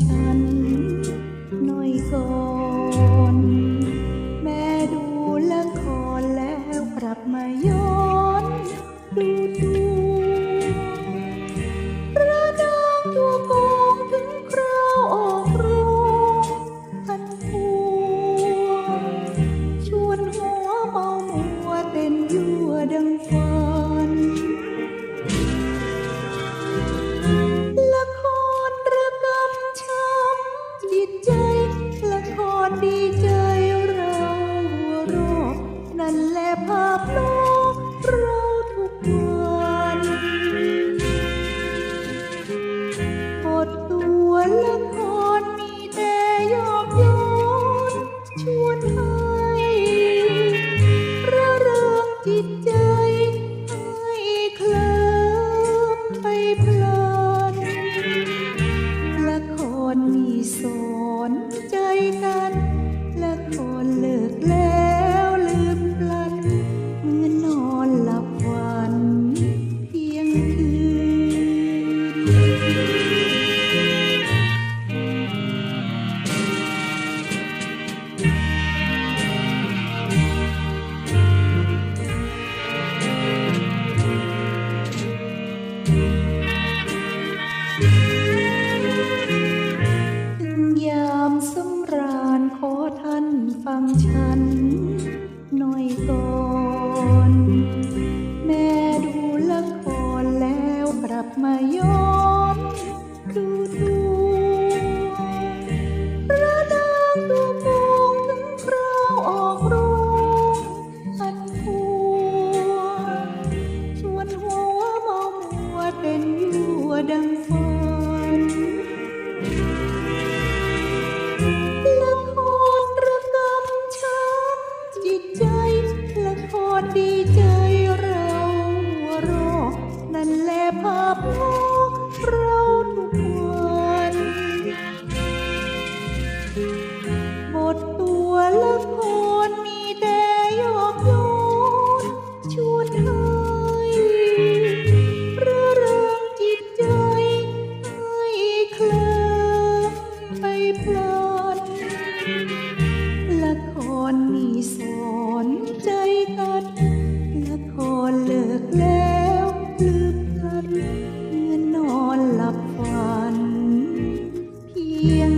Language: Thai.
ฉันหน่อยก่อน แม่ดูละครแล้วกลับมาย้อนดูดูระนางตัวโกงถึงคราวออกรูพันพัวชวนหัวเมามัวเต้นยั่วดังฟ้าั่นแหละภาพโลกเราทุกวันอดตัวละครมีแต่ยอกย้อนชวนให้ระเริงจิตใจ ให้เคลิ้มไปเพลินละครมีโซ ฉันหน่อยก่อนแม่ดูละครแล้วกลับมาย้อนดูดูประดางดูมงถึงคราออกรูอันพัวชวนหัวมามัเป็นยัวดังฝั แล้วลืมกันเมื่อนอนหลับฝัน เพียง